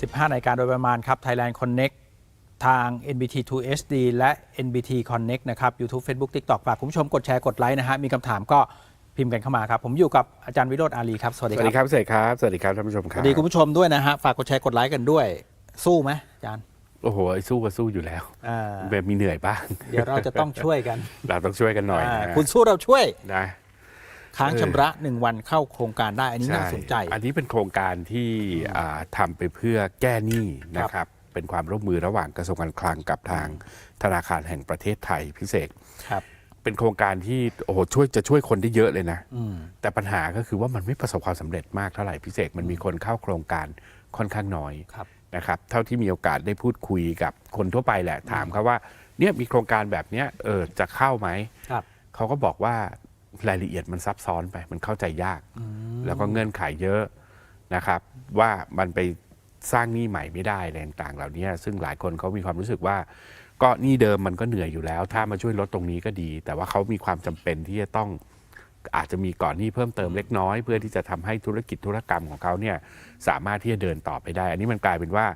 15นาฬิกาโดยประมาณครับ Thailand Connect ทาง NBT 2 HD และ NBT Connect นะครับ YouTube Facebook TikTok ฝากคุณผู้ชมกดแชร์กดไลค์นะฮะ มีคำถามก็พิมพ์กันเข้ามาครับ ผมอยู่กับอาจารย์วิโรจน์อาลีครับ สวัสสดีวัสคดีรับครับเสกครับ สวัสดีครับท่านผู้ชมคสรับ วัสดีคุณผู้ชมด้วยนะฮะ ฝากกดแชร์กดไลค์กันด้วย สู้ไหมอาจารย์โอ้โหไอ้สู้ก็สู้อยู่แล้วอ่าแบบมีเหนื่อยบ้าง เดี๋ยวเราจะต้องช่วยกันเราต้องช่วยกันหน่อยอ่านะคุณสู้เราช่วย นะ ค้างชำระ 1 วันเข้าโครงการได้อันนี้น่าสนใจ อันนี้เป็นโครงการที่อ่าทำไปเพื่อแก้หนี้นะครับเป็นความร่วมมือระหว่างกระทรวงการคลังกับทางธนาคารแห่งประเทศไทยพิเศษครับเป็นโครงการที่โอ้โหช่วยจะช่วยคนได้เยอะเลยนะอืมแต่ปัญหาก็คือว่ามันไม่ประสบความสำเร็จมากเท่าไหร่พิเศษมันมีคนเข้าโครงการค่อนข้างน้อยครับนะครับเท่าที่มีโอกาสได้พูดคุยกับคนทั่วไปแหละถามเขาว่าเนี่ยมีโครงการแบบเนี้ยเออจะเข้าไหมครับเขาก็บอกว่า รายละเอียดมันซับซ้อนไปมันเข้าใจยาก แล้วก็เงื่อนไขเยอะนะครับ ว่ามันไปสร้างหนี้ใหม่ไม่ได้อะไรต่างๆเหล่านี้ ซึ่งหลายคนเขามีความรู้สึกว่า ก็หนี้เดิมมันก็เหนื่อยอยู่แล้ว ถ้ามาช่วยลดตรงนี้ก็ดี แต่ว่าเขามีความจำเป็นที่จะต้องอาจจะมีก่อนหนี้เพิ่มเติมเล็กน้อย เพื่อที่จะทำให้ธุรกิจธุรกรรมของเขาเนี่ยสามารถที่จะเดินต่อไปได้ อันนี้มันกลายเป็นว่า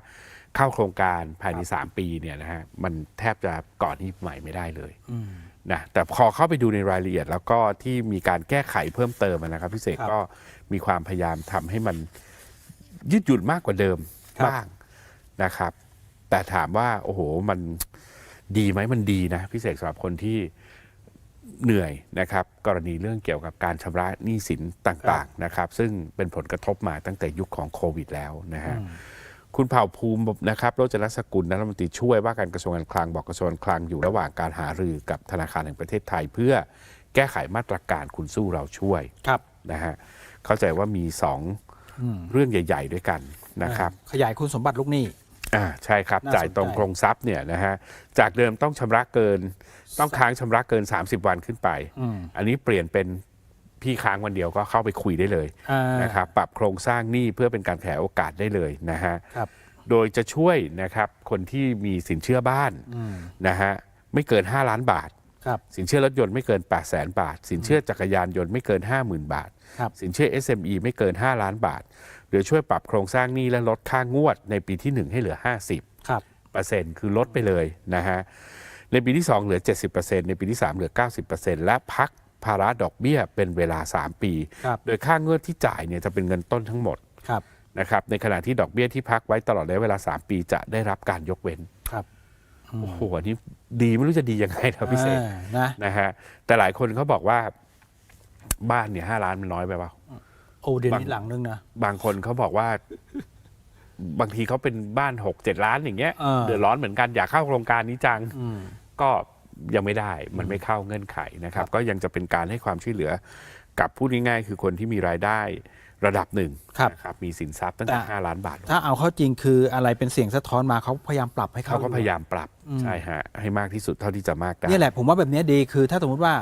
เข้าโครงการภายใน 3 ปีเนี่ยนะฮะมันแทบจะก่อนหนี้ใหม่ไม่ได้เลยอืม นะแต่พอเข้าไปดูในรายละเอียด แล้วก็ที่มีการแก้ไขเพิ่มเติมนะครับพิเศษครับก็มีความพยายามทำให้มันยืดหยุ่นมากกว่าเดิมครับบ้างนะครับ แต่ถามว่า โอ้โหมันดีไหมมันดีนะพิเศษสำหรับคนที่เหนื่อยนะครับ กรณีเรื่องเกี่ยวกับการชำระหนี้สินต่าง ๆ นะครับ ซึ่งเป็นผลกระทบมาตั้งแต่ยุคของโควิดแล้วนะฮะ คุณเผ่าภูมินะครับโรจนสกุลรัฐมนตรีช่วยว่าการกระทรวงการคลังบอกกระทรวงการคลังอยู่ระหว่างการหารือกับธนาคารแห่งประเทศไทย เพื่อแก้ไขมาตรการคุณสู้เราช่วยครับนะฮะเข้าใจว่ามีสองเรื่องใหญ่ ๆ ด้วยกันนะครับ ขยายคุณสมบัติลูกหนี้อ่าใช่ครับน่าสนใจจ่ายตรงโครงทรัพย์เนี่ยนะฮะจากเดิมต้องชำระเกิน ต้องค้างชำระเกิน 30 วันขึ้นไปอืมอันนี้เปลี่ยนเป็น พี่ค้างวันเดียวก็เข้าไปคุยได้เลยอ่านะครับปรับโครงสร้างหนี้เพื่อเป็นการขยายโอกาสได้เลยนะฮะครับ โดยจะช่วยนะครับคนที่มีสินเชื่อบ้านอืมนะฮะไม่เกิน 5 ล้านบาท ครับ สินเชื่อรถยนต์ไม่เกิน 8 0 0แสนบาท สินเชื่อจักรยานยนต์ไม่เกิน 50,000 บาท ครับ สินเชื่อ SME ไม่เกิน 5 ล้านบาทโดยช่วยปรับโครงสร้างหนี้และลดค่างวดในปีที่ 1 ให้เหลือ50ครับเปอร์เซ็นต์คือลดไปเลยนะฮะในปีที่ 2 เหลือ 70%ในปีที่ 3 เหลือ 90%และพัก ภาระดอกเบี้ยเป็นเวลา 3 ปี ครับ โดยค่างวดที่จ่ายเนี่ยจะเป็นเงินต้นทั้งหมดครับ นะครับในขณะที่ดอกเบี้ยที่พักไว้ตลอดระยะเวลา 3 ปีจะได้รับการยกเว้นครับโอ้โหอันนี้ดีไม่รู้จะดียังไงนะพี่เศษอ่านะ นะฮะแต่หลายคนเขาบอกว่าบ้านเนี่ยห้าล้านมันน้อยไปเปล่า โอ้เดี๋ยวบางนี้หลังนึงนะ บางคนเขาบอกว่า บางทีเขาเป็นบ้านหกเจ็ดล้านอย่างเงี้ยเออ เดือดร้อนเหมือนกันอยากเข้าโครงการนี้จัง อืม ก็ ยังไม่ได้มันไม่เข้าเงื่อนไขนะครับ ก็ยังจะเป็นการให้ความช่วยเหลือกับพูดง่ายๆคือคนที่มีรายได้ระดับหนึ่งครับนะครับมีสินทรัพย์ตั้งแต่แต่ห้าล้านบาทถ้าเอาเข้าจริงคืออะไรเป็นเสียงสะท้อนมาเขาพยายามปรับให้เขาเขาก็พยายามปรับอืมใช่ฮะให้มากที่สุดเท่าที่จะมากได้เนี่ยแหละผมว่าแบบนี้ดีคือ ถ้าสมมติว่า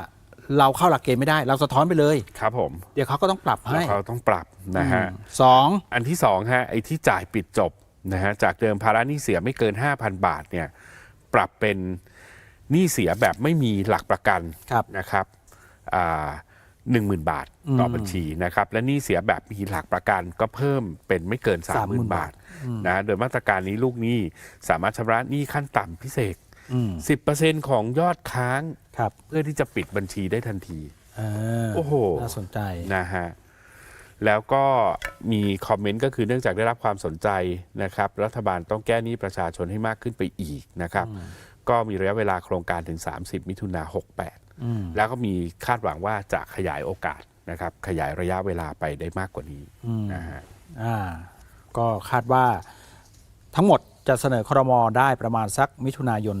เราเข้าหลักเกณฑ์ไม่ได้ เราสะท้อนไปเลย ครับผมเดี๋ยวเขาก็ต้องปรับแล้วให้เขาต้องปรับนะฮะอืมสอง อันที่สองฮะไอ้ที่จ่ายปิดจบนะฮะจากเดิมภาระหนี้เสียไม่เกิน 5,000 บาทเนี่ยปรับเป็น หนี้เสียแบบไม่มีหลักประกันครับนะครับหนึ่งหมื่นบาทต่อบัญชีนะครับ และหนี้เสียแบบมีหลักประกันก็เพิ่มเป็นไม่เกิน 30,000 บาทนะโดยมาตรการนี้ลูกหนี้สามารถชำระหนี้ขั้นต่ำพิเศษอืม10%ของยอดค้างครับเพื่อที่จะปิดบัญชีได้ทันทีเออโอ้โหน่าสนใจนะฮะแล้วก็มีคอมเมนต์ก็คือเนื่องจากได้รับความสนใจนะครับ รัฐบาลต้องแก้หนี้ประชาชนให้มากขึ้นไปอีกนะครับ ก็มีระยะเวลาโครงการถึง 30 มิถุนา68อืมแล้วก็มีคาดหวังว่าจะขยายโอกาสนะครับ ขยายระยะเวลาไปได้มากกว่านี้อืมนะฮะอ่าก็คาดว่าทั้งหมดจะเสนอครมได้ประมาณสักมิถุนายน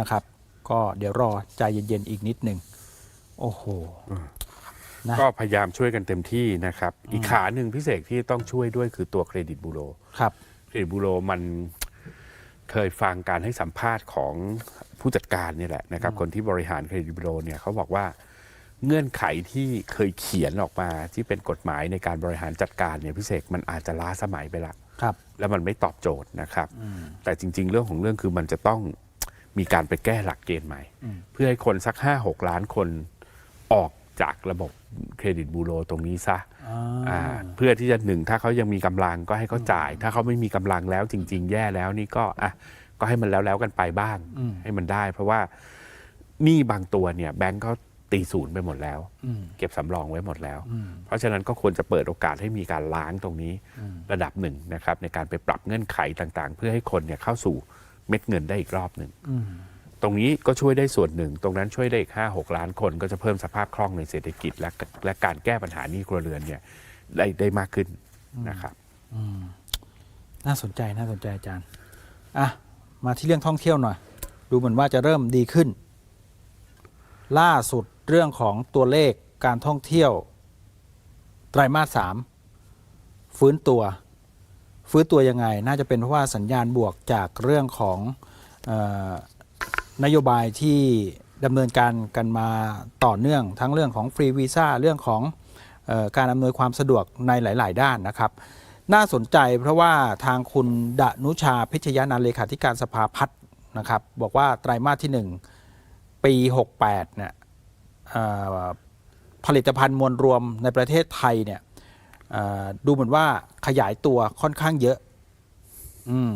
นะครับ ก็เดี๋ยวรอใจเย็นๆอีกนิดหนึ่งโอ้โหนะก็พยายามช่วยกันเต็มที่นะครับ อีกขาหนึ่งพิเศษที่ต้องช่วยด้วยคือตัวเครดิตบูโรครับเครดิตบูโรมัน เคยฟังการให้สัมภาษณ์ของผู้จัดการเนี่ยแหละนะครับ คนที่บริหารเครดิตบูโรเนี่ยเขาบอกว่าเงื่อนไขที่เคยเขียนออกมาที่เป็นกฎหมายในการบริหารจัดการเนี่ยพิเศษมันอาจจะล้าสมัยไปละครับแล้วมันไม่ตอบโจทย์นะครับ แต่จริง ๆ เรื่องของเรื่องคือมันจะต้องมีการไปแก้หลักเกณฑ์ใหม่ เพื่อให้คนสักห้าหกล้านคนออก จากระบบเครดิตบูโรตรงนี้ซะอ่าอ่าเพื่อที่จะหนึ่งถ้าเขายังมีกำลังก็ให้เขาจ่าย ถ้าเขาไม่มีกำลังแล้วจริง ๆ แย่แล้วนี่ก็อะก็ให้มันแล้วแล้วกันไปบ้างอืมให้มันได้ เพราะว่าหนี้บางตัวเนี่ยแบงก์เขาตีศูนย์ไปหมดแล้วอืมเก็บสำรองไว้หมดแล้วอืมเพราะฉะนั้นก็ควรจะเปิดโอกาสให้มีการล้างตรงนี้ระดับหนึ่งนะครับ ในการไปปรับเงื่อนไขต่างๆ เพื่อให้คนเนี่ยเข้าสู่เม็ดเงินได้อีกรอบหนึ่งอืม ตรงนี้ก็ช่วยได้ส่วนหนึ่ง ตรงนั้นช่วยได้อีกห้าหกล้านคนก็จะเพิ่มสภาพคล่องในเศรษฐกิจ และและการแก้ปัญหาหนี้ครัวเรือนเนี่ยได้ได้มากขึ้นนะครับน่าสนใจน่าสนใจอาจารย์อะมาที่เรื่องท่องเที่ยวหน่อย ดูเหมือนว่าจะเริ่มดีขึ้น ล่าสุดเรื่องของตัวเลขการท่องเที่ยว ไตรมาสสามฟื้นตัว ฟื้นตัวยังไง น่าจะเป็นเพราะว่าสัญญาณบวกจากเรื่องของเออ นโยบายที่ดำเนินการกันมาต่อเนื่อง ทั้งเรื่องของฟรีวีซ่าเรื่องของออการอำนวยความสะดวกในหลาย ๆ ด้านนะครับ น่าสนใจเพราะว่าทางคุณดนุชาพิชยานันเลขาธิการสภาพัฒน์นะครับ บอกว่าไตรมาสที่ 1 ปี 68เนี่ยผลิตภัณฑ์มวลรวมในประเทศไทยเนี่ยดูเหมือนว่าขยายตัวค่อนข้างเยอะ อืม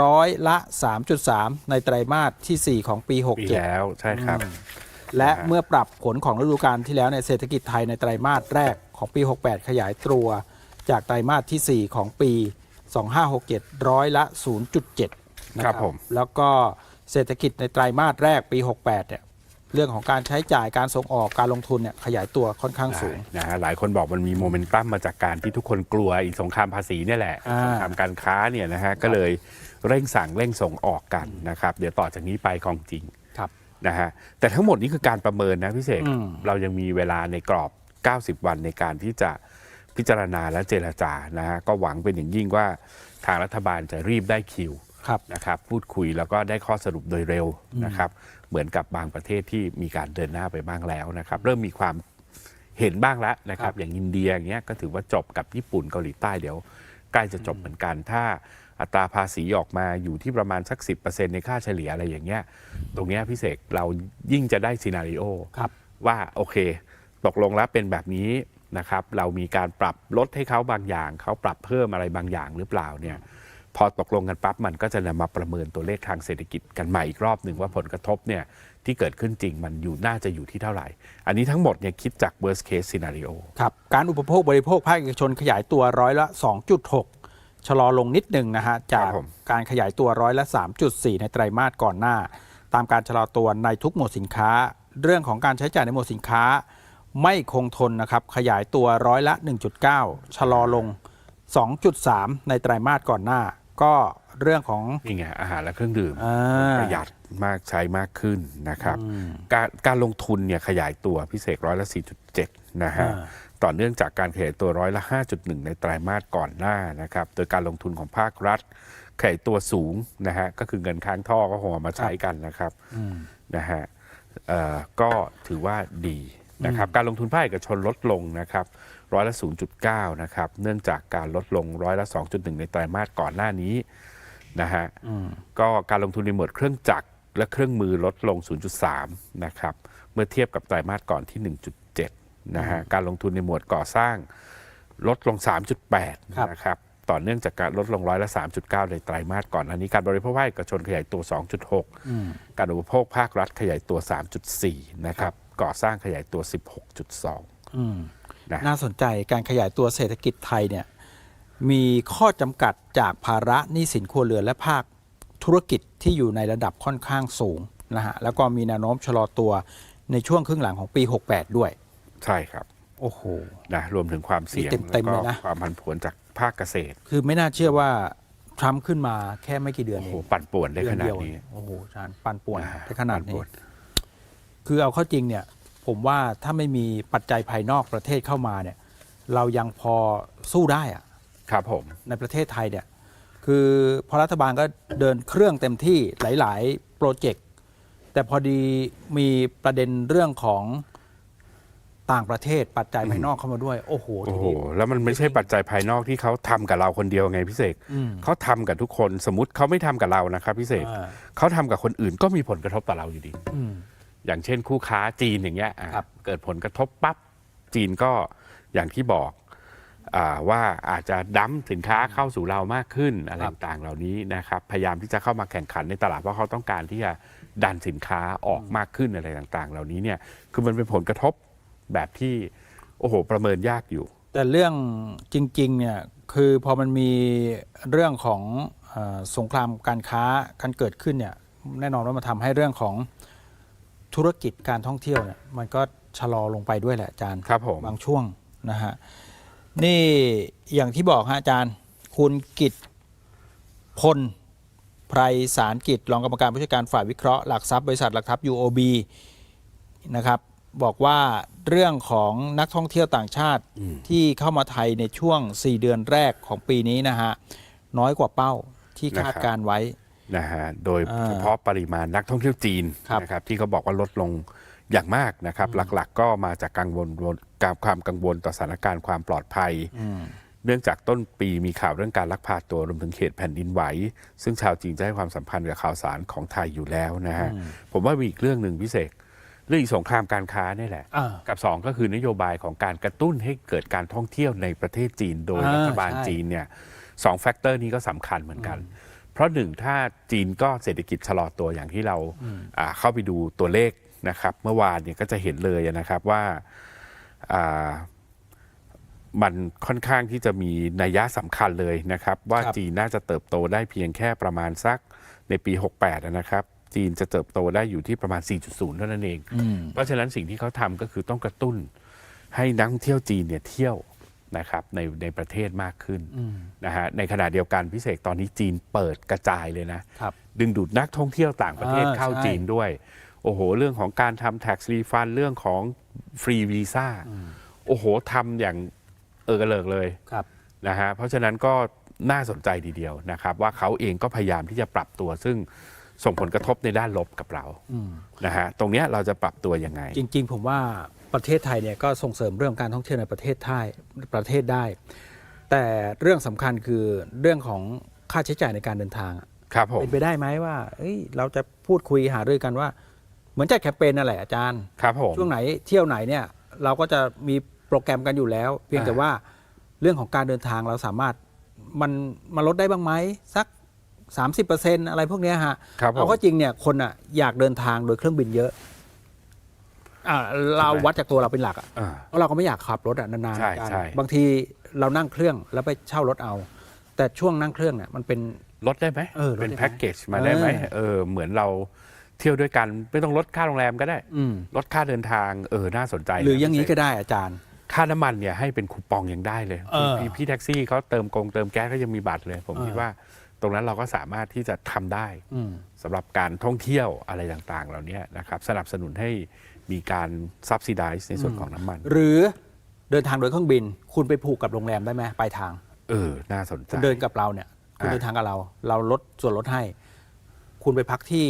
ร้อยละ 3.3 ในไตรมาสทีสี่ 4 ของปี ปี67 แล้วใช่ครับ และนะฮะ เมื่อปรับผลของฤดูกาลที่แล้วในยเศรษฐกิจไทยในไตรมาสแรกของปี 68 ขยายตัว จากไตรมาสทีสี่ 4 ของปี 2567 ร้อยละ 0.7นะครับผม แล้วก็เศรษฐกิจในไตรมาสแรกปี 68เนี่ย เรื่องของการใช้จ่ายการส่งออกการลงทุนเนี่ยขยายตัวค่อนข้างสูงนะฮะหลายคนบอกมันมีโมเมนตัมมาจากการที่ทุกคนกลัวอีกสงครามภาษีเนี่ยแหละอ่าสงครามการค้าเนี่ยนะฮะก็เลยเร่งสั่งเร่งส่งออกกันนะครับเดี๋ยวต่อจากนี้ไปของจริงครับนะฮะแต่ทั้งหมดนี้คือการประเมินนะพี่เสกอืมเรายังมีเวลาในกรอบ 90 วันในการที่จะพิจารณาและเจรจานะฮะก็หวังเป็นอย่างยิ่งว่าทางรัฐบาลจะรีบได้คิวครับนะครับพูดคุยแล้วก็ได้ข้อสรุปโดยเร็วนะครับ เหมือนกับบางประเทศที่มีการเดินหน้าไปบ้างแล้วนะครับ เริ่มมีความเห็นบ้างแล้วนะครัครับบอย่างอินเดียอย่างเงี้ยก็ถือว่าจบกับญี่ปุ่นเกาหลีใต้เดี๋ยวใกล้จะจบเหมือนกัน ถ้าอัตราภาษีออกมาอยู่ที่ประมาณสัก 10%ในค่าเฉลี่ยอะไรอย่างเงี้ย ตรงเนี้ยพี่เสกเรายิ่งจะได้ซีนารีโอครับว่าโอเค ตกลงแล้วเป็นแบบนี้นะครับ เรามีการปรับลดให้เขาบางอย่าง เขาปรับเพิ่มอะไรบางอย่างหรือเปล่าเนี่ย พอตกลงกันปั๊บมันก็จะนำมาประเมินตัวเลขทางเศรษฐกิจกันใหม่อีกรอบหนึ่งว่าผลกระทบเนี่ยที่เกิดขึ้นจริงมันอยู่น่าจะอยู่ที่เท่าไหร่ อันนี้ทั้งหมดเนี่ยคิดจาก worst case scenario ครับ การอุปโภคบริโภคภาคเอกชนขยายตัวร้อยละ 2.6 ชะลอลงนิดหนึ่งนะฮะ จากการขยายตัวร้อยละ 3.4 ในไตรมาสก่อนหน้า ตามการชะลอตัวในทุกหมวดสินค้า เรื่องของการใช้จ่ายในหมวดสินค้า ไม่คงทนนะครับขยายตัวร้อยละ 1.9 ชะลอลง 2.3 ในไตรมาสก่อนหน้า ก็เรื่องของ นี่ไงอาหารและเครื่องดื่มอ่า ประหยัดมากใช้มากขึ้นนะครับ การการลงทุนเนี่ยขยายตัวพิเศษร้อยละ 4.7 นะฮะอ่าต่อเนื่องจากการขยายตัวร้อยละ 5.1 ในไตรมาสก่อนหน้านะครับ โดยการลงทุนของภาครัฐขยายตัวสูงนะฮะ ก็คือเงินค้างท่อก็คงเอามาใช้กันนะครับนะฮะเอ่อก็ถือว่าดีนะครับ การลงทุนภาคเอกชนลดลงนะครับ ร้อยละ 0.9 นะครับ เนื่องจากการลดลงร้อยละ 2.1 ในไตรมาสก่อนหน้านี้นะฮะก็การลงทุนในหมวดเครื่องจักรและเครื่องมือลดลง 0.3 นะครับ เมื่อเทียบกับไตรมาสก่อนที่ 1.7 นะฮะ การลงทุนในหมวดก่อสร้างลดลงครับ3.8 นะครับ ต่อเนื่องจากการลดลงร้อยละ 3.9 ในไตรมาสก่อน อันนี้การบริโภคภาคเอกชนขยายตัว 2.6 การอุปโภคภาครัฐขยายตัว 3.4 นะครับ ก่อสร้างขยายตัว 16.2อืม นะน่าสนใจการขยายตัวเศรษฐกิจไทยเนี่ยมีข้อจำกัดจากภาระหนี้สินครัวเรือนและภาคธุรกิจที่อยู่ในระดับค่อนข้างสูงนะฮะแล้วก็มีแนวโน้มชะลอตัวในช่วงครึ่งหลังของปี 68 ด้วย ใช่ครับ โอ้โหนะรวมถึงความเสี่ยงนี่เต็แล้วมๆก็เลยนะความผันผวนจากภาคเกษตร คือไม่น่าเชื่อว่าทรัมป์ขึ้นมาแค่ไม่กี่เดือนโอ้เอโหงปั่นป่วนได้ขนาดเดือนี้เยโอ้โหชานปันป่วนอ่าได้ขนาดปั่นี้ป่วนคือเอาเข้าจริงเนี่ย ผมว่าถ้าไม่มีปัจจัยภายนอกประเทศเข้ามาเนี่ย เรายังพอสู้ได้อะครับผมในประเทศไทยเนี่ย คือพอรัฐบาลก็เดินเครื่องเต็มที่หลาย ๆ โปรเจกต์ แต่พอดีมีประเด็นเรื่องของต่างประเทศปัจจัยภายนอกเข้ามาด้วย โอ้โหโอ้ทีโหนี้แล้วมันไม่ใช่ปัจจัยภายนอกที่เขาทำกับเราคนเดียวไงพี่เสกอืมเขาทำกับทุกคนสมมติเขาไม่ทำกับเรานะครับพี่เสกอ่าเขาทำกับคนอื่นก็มีผลกระทบต่อเราอยู่ดี อืมอย่างเช่นคู่ค้าจีนอย่างเงี้ยอะครับ เกิดผลกระทบปั๊บจีนก็อย่างที่บอกอาว่าอาจจะดั้มสินค้าเข้าสู่เรามากขึ้นอะไรต่างๆเหล่านี้นะครับพยายามที่จะเข้ามาแข่งขันในตลาดเพราะเขาต้องการที่จะดันสินค้าออกมากขึ้นอะไรต่างๆ เหล่านี้เนี่ยคือมันเป็นผลกระทบแบบที่โอ้โหประเมินยากอยู่ แต่เรื่องจริงๆเนี่ยคือพอมันมีเรื่องของเออสงครามการค้าการเกิดขึ้นเนี่ยแน่นอนว่ามันทำให้เรื่องของ ธุรกิจการท่องเที่ยวเนี่ยมันก็ชะลอลงไปด้วยแหละอาจารย์ครับผม บางช่วงนะฮะนี่อย่างที่บอกฮะอาจารย์ คุณกิตพลไพรสารกิจรองกรรมการผู้จัดการฝ่ายวิเคราะห์หลักทรัพย์บริษัทหลักทรัพย์ UOB นะครับบอกว่าเรื่องของนักท่องเที่ยวต่างชาติที่เข้ามาไทยในช่วง 4 เดือนแรกของปีนี้นะฮะน้อยกว่าเป้าที่คาดการไว้ นะฮะโดยอ่าเฉพาะปริมาณนักท่องเที่ยวจีนครับนะครับที่เขาบอกว่าลดลงอย่างมากนะครับ หลักๆ ก็มาจากกังวลกับความกังวลต่อสถานการณ์ความปลอดภัย เนื่องจากต้นปีมีข่าวเรื่องการลักพาตัวรวมถึงเหตุแผ่นดินไหว ซึ่งชาวจีนจะให้ความสัมพันธ์กับข่าวสารของไทยอยู่แล้วนะฮะผมว่ามีอีกเรื่องหนึ่งพิเศษเรื่องอีกสงครามการค้านี่แหละอ่ากับสองก็คือนโยบายของการกระตุ้นให้เกิดการท่องเที่ยวในประเทศจีนโดยอ่ารัฐบาลใช่จีนเนี่ยสองแฟกเตอร์นี้ก็สำคัญเหมือนกัน เพราะหนึ่งถ้าจีนก็เศรษฐกิจชะลอตัวอย่างที่เราอ่าเข้าไปดูตัวเลขนะครับ เมื่อวานเนี่ยก็จะเห็นเลยนะครับว่าอ่ามันค่อนข้างที่จะมีนัยยะสำคัญเลยนะครับ ว่าครับจีนน่าจะเติบโตได้เพียงแค่ประมาณสักในปี 68 นะครับ จีนจะเติบโตได้อยู่ที่ประมาณ 4.0 เท่านั้นเอง เพราะฉะนั้นสิ่งที่เขาทำก็คือต้องกระตุ้นให้นักท่องเที่ยวจีนเนี่ยเที่ยว นะครับในในประเทศมากขึ้นนะฮะในขณะเดียวกันพิเศษตอนนี้จีนเปิดกระจายเลยนะครับดึงดูดนักท่องเที่ยวต่างประเทศอ่าเข้าใช่จีนด้วย โอ้โห เรื่องของการทำ tax refund เรื่องของฟรีวีซ่าโอ้โหทำอย่างเออกระเลิกเลยครับนะฮะเพราะฉะนั้นก็น่าสนใจทีเดียวนะครับ ว่าเขาเองก็พยายามที่จะปรับตัวซึ่งส่งผลกระทบในด้านลบกับเรานะฮะตรงเนี้ยเราจะปรับตัวยังไง จริง ๆ ผมว่า ประเทศไทยเนี่ยก็ส่งเสริมเรื่องการท่องเที่ยวในประเทศไทยประเทศได้ แต่เรื่องสำคัญคือเรื่องของค่าใช้จ่ายในการเดินทางอะครับผมเป็นไปได้ไหมว่าเอ้ยเราจะพูดคุยหารือกันว่า เหมือนจัดแคมเปญนั่นแหละอาจารย์ครับผมช่วงไหนเที่ยวไหนเนี่ยเราก็จะมีโปรแกรมกันอยู่แล้ว เพียงแต่อ่าว่าเรื่องของการเดินทางเราสามารถมันมาลดได้บ้างไหมสัก 30%อะไรพวกเนี้ยฮะครับผมเอาก็จริงเนี่ยคนอะอยากเดินทางโดยเครื่องบินเยอะ อ่าเราใช่ไหมวัดจากตัวเราเป็นหลักอะอ่า เพราะเราก็ไม่อยากขับรถอะนานใช่ๆกันใช่ บางทีเรานั่งเครื่องแล้วไปเช่ารถเอา แต่ช่วงนั่งเครื่องเนี่ยมันเป็น ลดได้ไหมเออลดได้ไหมเป็นแพ็กเกจมาได้ไหมเออ เออ เหมือนเราเที่ยวด้วยกันไม่ต้องลดค่าโรงแรมก็ได้อืมลดค่าเดินทางเออน่าสนใจหรืออย่างนี้นี้ก็ได้อาจารย์ ค่าน้ำมันเนี่ยให้เป็นคูปองยังได้เลยเออ พี่พี่แท็กซี่เขาเติมกงเติมแก๊สก็ยังมีบัตรเลย ผมเออคิดว่าตรงนั้นเราก็สามารถที่จะทำได้อืม สำหรับการท่องเที่ยวอะไรต่างๆ เหล่านี้นะครับ สนับสนุนให้ มีการ subsidize ในส่วนของน้ำมัน หรือเดินทางโดยเครื่องบิน คุณไปผูกกับโรงแรมได้ไหมปลายทาง เออ น่าสนใจ คุณเดินกับเราเนี่ย คุณอ่าเดินทางกับเรา เราลดส่วนลดให้ คุณไปพักที่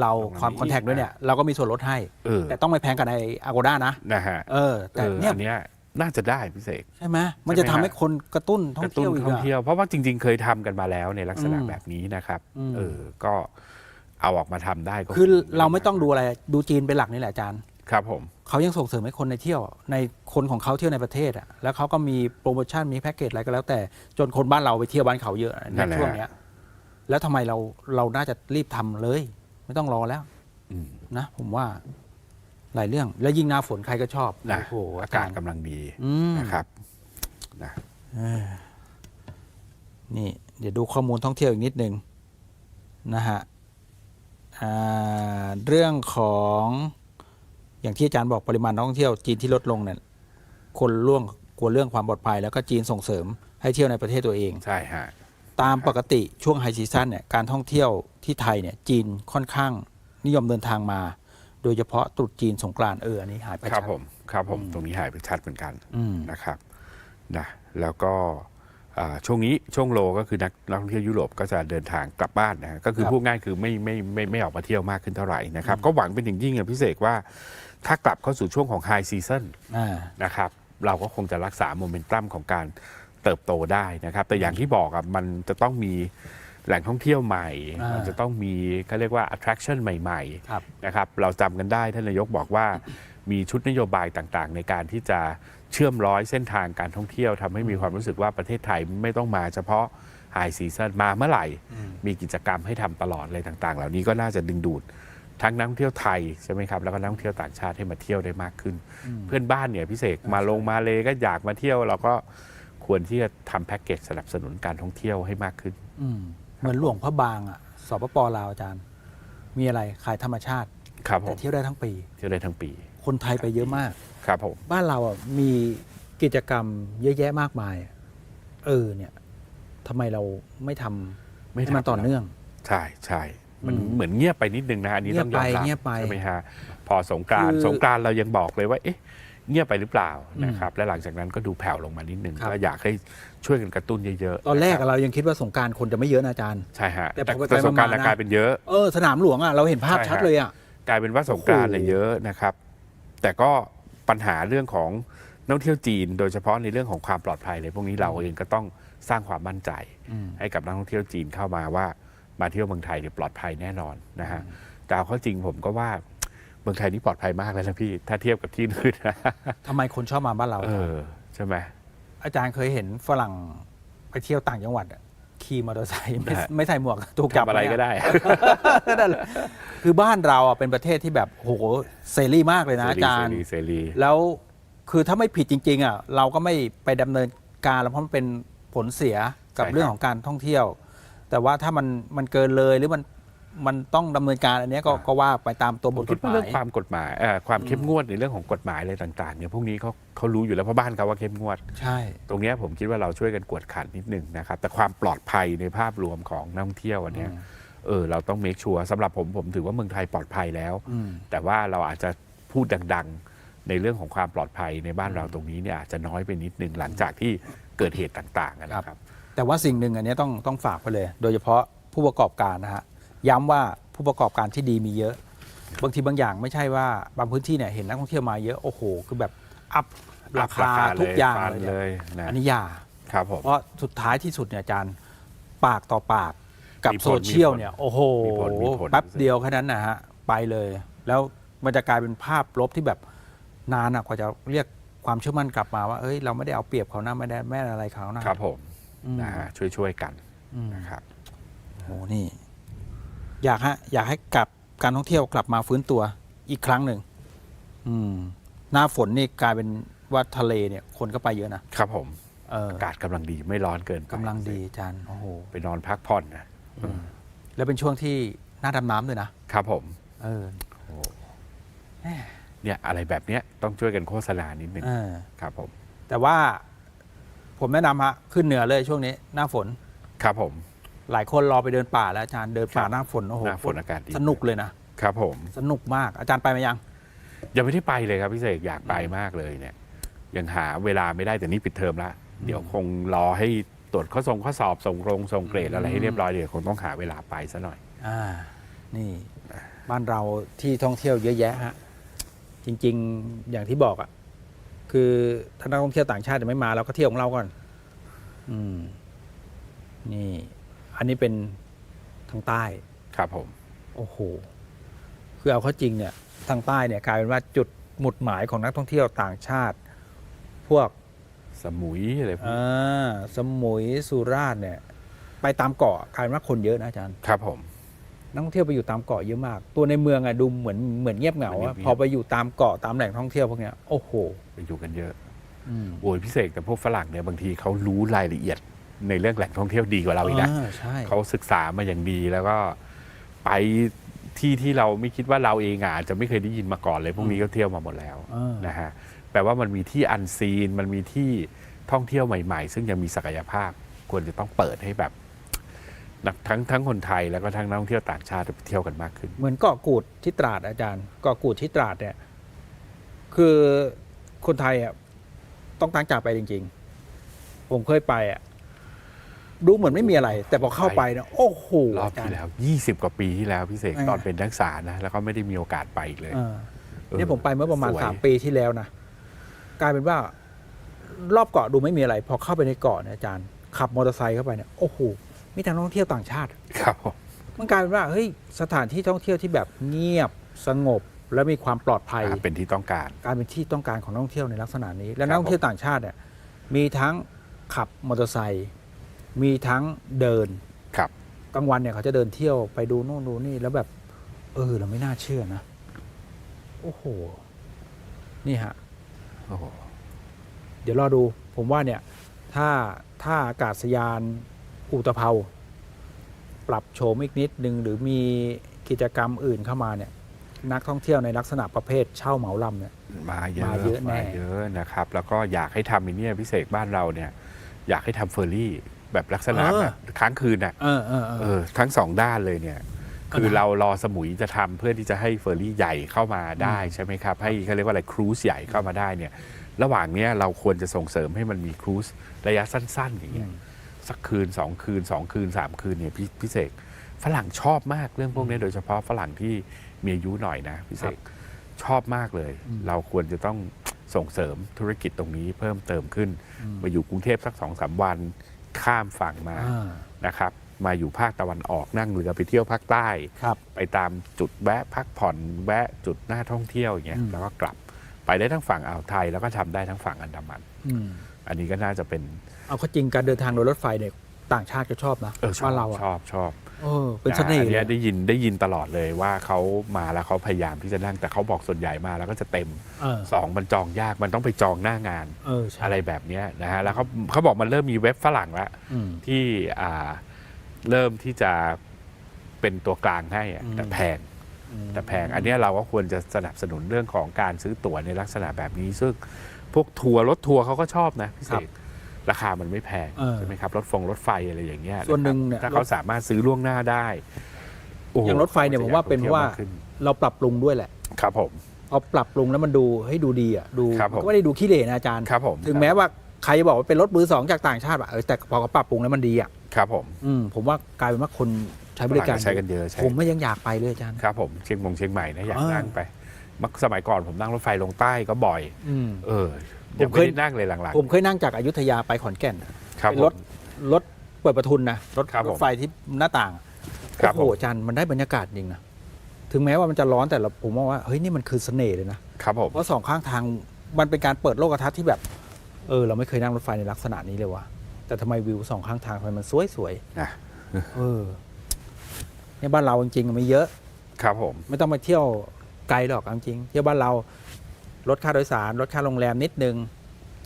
เราตรงนี้ความคอนแทคด้วยเนี่ย เราก็มีส่วนลดให้เออแต่ต้องไม่แพงกันในอาโกด้านะนะฮะเออ แต่เออเนี่ยอันเนี้ยน่าจะได้พิเศษใช่ไหมมันจะทำให้คนกระตุ้นท่กองระตุ้เที่นยวอีกท่องอะเที่ยวเพราะว่าจริง ๆ เคยทำกันมาแล้วในลักษณะอืมแบบนี้นะครับอืมเออ ก็เอาออกมาทำได้ก็คือเราไม่ต้องดูอะไร ดูจีนเป็นหลักนี่แหละอาจารย์ ครับผม เขายังส่งเสริมให้คนในเที่ยว ในคนของเขาเที่ยวในประเทศอะแล้วเขาก็มีโปรโมชั่นมีแพ็กเกจอะไรก็แล้วแต่จนคนบ้านเราไปเที่ยวบ้านเขาเยอะนั่ในนแหละ ช่วงเนี้ย แล้วทำไมเราเราน่าจะรีบทำเลย ไม่ต้องรอแล้วอืมนะผมว่า หลายเรื่อง แล้วยิ่งหน้าฝนใครก็ชอบนะโอ้โหอาอากาศกาศกำลังดีอืม นะครับนะนี่ เดี๋ยวดูข้อมูลท่องเที่ยวอีกนิดนึงนะฮะอ่าเรื่องของ อย่างที่อาจารย์บอกปริมาณนักท่องเที่ยวจีนที่ลดลงเนี่ยคนร่วงกลัวเรื่องความปลอดภัย แล้วก็จีนส่งเสริมให้เที่ยวในประเทศตัวเอง ใช่ฮะตามปกติช่วงไฮซีซั่นเนี่ยการท่องเที่ยวที่ไทยเนี่ยจีนค่อนข้างนิยมเดินทางมา โดยเฉพาะตรุษจีนสงกรานต์เอออันนี้หายไปครับชัด ผมครับผมตรงนี้หายไปชัดเหมือนกันอืม นะครับนะแล้วก็อ่าช่วงนี้ช่วงโลก็คือนักนักท่องเที่ยวยุโรปก็จะเดินทางกลับบ้านนะฮะก็คือครับ พูดง่ายคือไม่ไม่ไม่ไม่ออกมาเที่ยวมากขึ้นเท่าไหร่นะครับ ก็หวังเป็นอย่างยิ่งอย่างพิเศษว่า ถ้ากลับเข้าสู่ช่วงของไฮซีซั o นอ่า นะครับ เราก็คงจะรักษาโมเมนตัมของการเติบโตได้นะครับ แต่อย่างที่บอกอะมันจะต้องมีแหล่งท่องเที่ยวใหม่ อ่ามันจะต้องมีเขาเรียกว่า attraction ใหม่ๆครับนะครับ เราจำกันได้ท่านนายกบอกว่ามีชุดนโยบายต่างๆ ในการที่จะเชื่อมร้อยเส้นทางการท่องเที่ยวทำให้มีความรู้สึกว่าประเทศไทยไม่ต้องมาเฉพาะไฮซีซันมาเมื่อไหร่ มีกิจกรรมให้ทำตลอดอะไรต่างๆ เหล่านี้ก็น่าจะดึงดูด ทั้งนักท่องเที่ยวไทยใช่ไหมครับแล้วก็นักท่องเที่ยวต่างชาติให้มาเที่ยวได้มากขึ้น เพื่อนบ้านเนี่ยพิเศษมาลงมาเลก็อยากมาเที่ยว เราก็ควรที่จะทำแพ็กเกจสนับสนุนการท่องเที่ยวให้มากขึ้น อืมเหมือนหลวงพระบางอะสปปลาวอาจารย์ มีอะไรขายธรรมชาติ ครับผแต่มเที่ยวได้ทั้งปี เที่ยวได้ทั้งปีคนไทยไปเยอะมาก ครับผม บ้านเราอะมีกิจกรรมเยอะแยะมากมายอะเออเนี่ยทำไมเราไม่ทำไม่ให้มันทำ ต่อเนื่อง ใช่ใช่ มันอืมเหมือนเงียบไปนิดนึงนะอันนี้ต้องยอมรับเงียบไป ใช่ไหมฮะพอสงกรานต์คือสงกรานต์เรายังบอกเลยว่าเอ๊ะเงียบไปหรือเปล่าอืมนะครับและหลังจากนั้นก็ดูแผ่วลงมานิดนึงครับ ก็อยากให้ช่วยกันกระตุ้นเยอะๆตอนแรกะคอะบเรายังคิดว่าสงกรารคนจะไม่เยอะนะอาจารย์ ใช่ฮะแต่แต่พอไปแต่สงกรานต์ไปมาๆนะ กลายเป็นเยอะ เออสนามหลวงอะเราเห็นภาพใช่ฮะ ชัดเลยอะกลายเป็นว่าสงกรานต์เนี่ยโอ้โหเยอะนะครับ แต่ก็ปัญหาเรื่องของนักท่องเที่ยวจีน โดยเฉพาะในเรื่องของความปลอดภัยเลยพวกนี้เราเองก็ต้องสร้างความมั่นใจอืมให้กับนักท่องเที่ยวจีนเข้ามาว่า มาเที่ยวเมืองไทยเนี่ยปลอดภัยแน่นอนนะฮะแต่เอาเข้าจริงผมก็ว่าเมืองไทยนี่ปลอดภัยมากแล้วนะพี่ ถ้าเทียบกับที่อื่นนะทำไมคนชอบมาบ้านเรา เออใช่ไหม อาจารย์เคยเห็นฝรั่งไปเที่ยวต่างจังหวัดอะขี่มอเตอร์ไซค์ไม่ฮะ ไม่ใส่หมวกถูกจับทำอะไรหมก็ได้ นั่นแหละคือบ้านเราอะเป็นประเทศที่แบบโหเสรีมากเลยนะเสอาจารย์ เสรีเสรี แล้วคือถ้าไม่ผิดจริง ๆอะเราก็ไม่ไปดำเนินการแล้วเพราะมันเป็นผลเสียกับเรื่องของการท่องเที่ยว แต่ว่าถ้ามันมันเกินเลยหรือมันมันต้องดำเนินการอันเนี้ยก็ก็ว่าไปตามตัวผบมทกคิดฎหว่ามาเรื่อย งความกฎหมายเอ่อความเข้มงวดในเรื่องของกฎหมายอะไรต่างๆเนี่ยพวกนี้เขาเขารู้อยู่แล้วเพราะบ้านเขาว่าเข้มงวด ใช่ ตรงเนี้ยผมคิดว่าเราช่วยกันกวดขันนิดนึงนะครับ แต่ความปลอดภัยในภาพรวมของนักท่องเที่ยวอันเนี้ยอืมเออเราต้องเมคชัวร์สำหรับผมผมถือว่าเมืองไทยปลอดภัยแล้ว อืม แต่ว่าเราอาจจะพูดดังๆ ในเรื่องของความปลอดภัยในบ้านเราตรงนี้เนี่ยอาจจะน้อยไปนิดนึงหลังจากที่เกิดเหตุต่างๆอะนะครับ แต่ว่าสิ่งหนึ่งอันเนี้ยต้องต้องฝากไปเลย โดยเฉพาะผู้ประกอบการนะฮะย้ำว่าผู้ประกอบการที่ดีมีเยอะ บางทีบางอย่างไม่ใช่ว่าบางพื้นที่เนี่ยเห็นนักท่องเที่ยวมาเยอะโอ้โห คือแบบอัพราคาทุกอย่างฟันเลยเลเนี่ยยนะอันนี้อย่าครับผมเพราะสุดท้ายที่สุดเนี่ยอาจารย์ปากต่อปากกับมีผลโซเชียลมีผลเนี่ยโอ้โหมีผลมีผลแป๊บเดียวแค่นั้นนะฮะไปเลย แล้วมันจะกลายเป็นภาพลบที่แบบนานอะกว่าจะเรียกความเชื่อมั่นกลับมาว่าเอ้ยเราไม่ได้เอาเปรียบเขานะไม่ได้แม่อะไรเขานะครับผมอืม นะฮะช่วยๆกันอืมนะครับโอ้โหนี่ อยากฮะอยากให้กลับการท่องเที่ยวกลับมาฟื้นตัวอีกครั้งหนึ่งอืม หน้าฝนนี่กลายเป็นว่าทะเลเนี่ย คนก็ไปเยอะนะครับผมเอออากาศกำลังดีไม่ร้อนเกินไปกำลังดีอาจารย์โอ้โหไปนอนพักผ่อนนะแล้วเป็นช่วงที่น่าดำน้ำด้วยนะครับผม เออเนี่ยอะไรแบบเนี้ยต้องช่วยกันโฆษณานิดนึงเออครับผม แต่ว่า ผมแนะนำฮะขึ้นเหนือเลยช่วงนี้หน้าฝน ครับผม หลายคนรอไปเดินป่าแล้วอาจารย์เดินป่าครับหน้าฝนโอ้โหหน้าฝนอากาศดี สนุกเลยนะ ครับผม สนุกมากอาจารย์ไปมายัง ยังไม่ได้ไปเลยครับพี่เสกอยากไปมากเลยเนี่ย ยังหาเวลาไม่ได้แต่นี่ปิดเทอมละเดี๋ยวคงรอให้ตรวจข้อส่งข้อสอบส่งโรงส่งเกรดอะไรให้เรียบร้อยเดี๋ยวคงต้องหาเวลาไปซะหน่อย อ่า นี่ บ้านเราที่ท่องเที่ยวเยอะแยะฮะ จริง ๆ อย่างที่บอกอะ่ะ คือถ้านักท่องเที่ยวต่างชาติจะไม่มาเราก็เที่ยวของเราก่อน อืม นี่ อันนี้เป็นทางใต้ครับผม โอ้โหคือเอาเข้าจริงเนี่ยทางใต้เนี่ยกลายเป็นว่าจุดหมุดหมายของนักท่องเที่ยวต่างชาติ พวกสมุยอะไรพวกอ่นี้าสมุยสุราษฎร์เนี่ย ไปตามเกาะกลายเป็นว่าคนเยอะนะอาจารย์ ครับผม นักท่องเที่ยวไปอยู่ตามเกาะเยอะมาก ตัวในเมืองอะดูเหมือนเหมือนเงียบเหงาเหมือนอะเงียบๆพอไปอยู่ตามเกาะตามแหล่งท่องเที่ยวพวกเนี้ยโอ้โหไปอยู่กันเยอะอืมโอ้ยพี่เสกแต่พวกฝรั่งเนี่ยบางทีเขารู้รายละเอียดในเรื่องแหล่งท่องเที่ยวดีกว่าเราอีกนะอ่าใช่เขาศึกษามาอย่างดีแล้วก็ไปที่ที่เราไม่คิดว่าเราเองอาจจะไม่เคยได้ยินมาก่อนเลยพวกนี้ก็เที่ยวมาหมดแล้วอ่านะฮะแปลว่ามันมีที่อันซีนมันมีที่ท่องเที่ยวใหม่ ๆ ซึ่งยังมีศักยภาพควรจะต้องเปิดให้แบบนัก ทั้งทั้งคนไทยแล้วก็ทั้งนักท่องเที่ยวต่างชาติไปเที่ยวกันมากขึ้น เหมือนเกาะกูดที่ตราดอาจารย์เกาะกูดที่ตราดเนี่ย คือคนไทยอะต้องตั้งใจไปจริง ๆ ผมเคยไปอะดูเหมือนไม่มีอะไร แต่พอเข้าไปเนี่ยโอ้โหรอบอาจารที่ย์แล้ว20กว่าปีที่แล้วพี่เสกอ่าตอนเป็นนักศึกษานะแล้วก็ไม่ได้มีโอกาสไปอีกเลยเออเออเนี่ยผมไปเมื่อประมาณสวยสามปีที่แล้วนะกลายเป็นว่ารอบเกาะดูไม่มีอะไร พอเข้าไปในเกาะเนี่ยอาจารย์ขับมอเตอร์ไซค์เข้าไปเนี่ยโอ้โห มีแต่นักท่องเที่ยวต่างชาติ ครับผมมันกลายเป็นว่าเฮ้ยสถานที่ท่องเที่ยวที่แบบเงียบสงบและมีความปลอดภัย อ่าเป็นที่ต้องการกลายเป็นที่ต้องการของนักท่องเที่ยวในลักษณะนี้ และครับนักท่องเที่ยวต่างชาติเนี่ยมีทั้งขับมอเตอร์ไซค์มีทั้งเดินครับ กลางวันเนี่ยเขาจะเดินเที่ยวไปดูโน่นดูนี่แล้วแบบเออเราไม่น่าเชื่อนะ โอ้โห นี่ฮะ โอ้โห เดี๋ยวรอดู ผมว่าเนี่ย ถ้าถ้าอากาศยาน อุตภเปาปรับโฉมอีกนิดนึงหรือมีกิจกรรมอื่นเข้ามาเนี่ยนักท่องเที่ยวในลักษณะประเภทเช่าเหมาลำเนี่ย มาเยอะมาเยอะแน่ มาเยอะนะครับ แล้วก็อยากให้ทำไอ้เนี่ยพิเศษบ้านเราเนี่ย อยากให้ทำเฟอร์รี่แบบลักษณะแบบค้างคืนน่ะเออเออเอเออ อทั้งสองด้านเลยเนี่ย คือนะเรารอสมุยจะทำเพื่อที่จะให้เฟอร์รี่ใหญ่เข้ามาได้ใช่ไหมครับ ให้เขาเรียกว่าอะไรครูซใหญ่เข้ามาได้เนี่ย ระหว่างเนี้ยเราควรจะส่งเสริมให้มันมีครูซระยะสั้น ๆ อย่างเงี้ย สักคืนสองคืนสองคืนสามคืนเนี่ยพี่พิเศษฝรั่งชอบมากเรื่องพวกนี้โดยเฉพาะฝรั่งที่มีอายุหน่อยนะพิเศษชอบมากเลย เราควรจะต้องส่งเสริมธุรกิจตรงนี้เพิ่มเติมขึ้น มาอยู่กรุงเทพสักสองสามวันข้ามฝั่งมาอ่านะครับ มาอยู่ภาคตะวันออกนั่งเรือไปเที่ยวภาคใต้ครับไปตามจุดแวะพักผ่อนแวะจุดหน้าท่องเที่ยวอย่างเงี้ยอืมแล้วก็กลับไปได้ทั้งฝั่งอ่าวไทยแล้วก็ทำได้ทั้งฝั่งอันดามันอืมอันนี้ก็น่าจะเป็น เอาเข้าจริงการเดินทางโดยรถไฟเนี่ยต่างชาติก็ชอบนะเออชอบ้าบนเราอะชอบชอบเออเป็นเสน่ห์อันเลเนี้ยยได้ยินได้ยินตลอดเลยว่าเขามาแล้วเขาพยายามที่จะนั่งแต่เขาบอกส่วนใหญ่มาแล้วก็จะเต็มเออสองมันจองยากมันต้องไปจองหน้างานเออใช่อะไรแบบเนี้ยนะฮะแล้วเขาเขาบอกมันเริ่มมีเว็บฝรั่งแล้วอืมที่อ่าเริ่มที่จะเป็นตัวกลางให้อะอืมแต่แพงอืมแต่แพงอันเนี้ยเราก็ควรจะสนับสนุนเรื่องของการซื้อตั๋วในลักษณะแบบนี้ ซึ่งพวกทัวร์รถทัวร์เขาก็ชอบนะพี่เสก ราคามันไม่แพงเออ ใช่ไหมครับรถฟงรถไฟอะไรอย่างเงี้ยส่วนหนึ่งะเนี่ยครับถ้าเขาสามารถซื้อล่วงหน้าได้โโหอย่างรถไฟเนี่ยผมว่าเป็นเพราะว่าขจอยกท่องที่ยวมกขึ้นเราปรับปรุงด้วยแหละ ครับผมพอปรับปรุงแล้วมันดูให้ดูดีอะดูครับผมก็ไม่ได้ดูขี้เหร่นะอาจารย์ครับผมถึงแม้ว่าใครจะบอกว่าเป็นรถมือสองจากต่างชาติอะเออแต่พอเขาปรับปรุงแล้วมันดีอะครับผมอืมผมว่ากลายเป็นว่าคนใช้บริการใช้กันเยอะใช่ผมไม่ยังอยากไปเลยอาจารย์ ครับผมเชียงมงเชียงใหม่นะอยากเออ นั่งไปมักสมัยก่อนผมนั่งรถไฟลงใต้ก็บ่อย อืม เออ ผมยังเคไม่ยได้นั่งเลยหลังผมเคยนั่งจากอายุทยาไปขอนแก่นๆครับเป็นผรมถรถเปิดประทุนนะรถครับผมรถไฟที่หน้าต่างครับโอ้โหผมอาจารย์มันได้บรรยากาศจริงนะถึงแม้ว่ามันจะร้อนแต่เราผมมองว่าเฮ้ยนี่มันคือเสน่ห์เลยนะครับผมเพราะสองข้างทางมันเป็นการเปิดโลกทัศน์ที่แบบเออเราไม่เคยนั่งรถไฟในลักษณะนี้เลยว่ะแต่ทำไมวิวสองข้างทางทำไมมันสวยสวยนะๆเออเนี่ยบ้านเราจริงๆไม่เยอะ ครับผม ไม่ต้องไปเที่ยวไกลหรอกเอาจริงเที่ยวบ้านเรา ลดค่าโดยสาร ลดค่าโรงแรมนิดนึง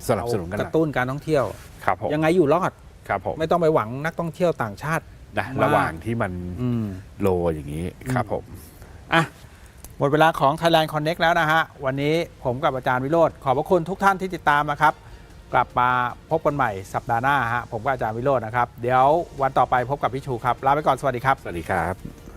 สนับสนุนกันกหน่ระอยตุ้นการท่องเที่ยวครับผมยังไงอยู่รอดครับผมไม่ต้องไปหวังนักท่องเที่ยวต่างชาตินะมากระหว่างที่มันอืมโลอย่างนี้ครับผมอะหมดเวลาของ Thailand Connect แล้วนะฮะ วันนี้ผมกับอาจารย์วิโรธขอบพระคุณทุกท่านที่ติดตามนะครับ กลับมาพบกันใหม่สัปดาห์หน้าฮะผมกับอาจารย์วิโรจน์นะครับ เดี๋ยววันต่อไปพบกับพี่ชูครับ ลาไปก่อนสวัสดีครับ สวัสดีครับ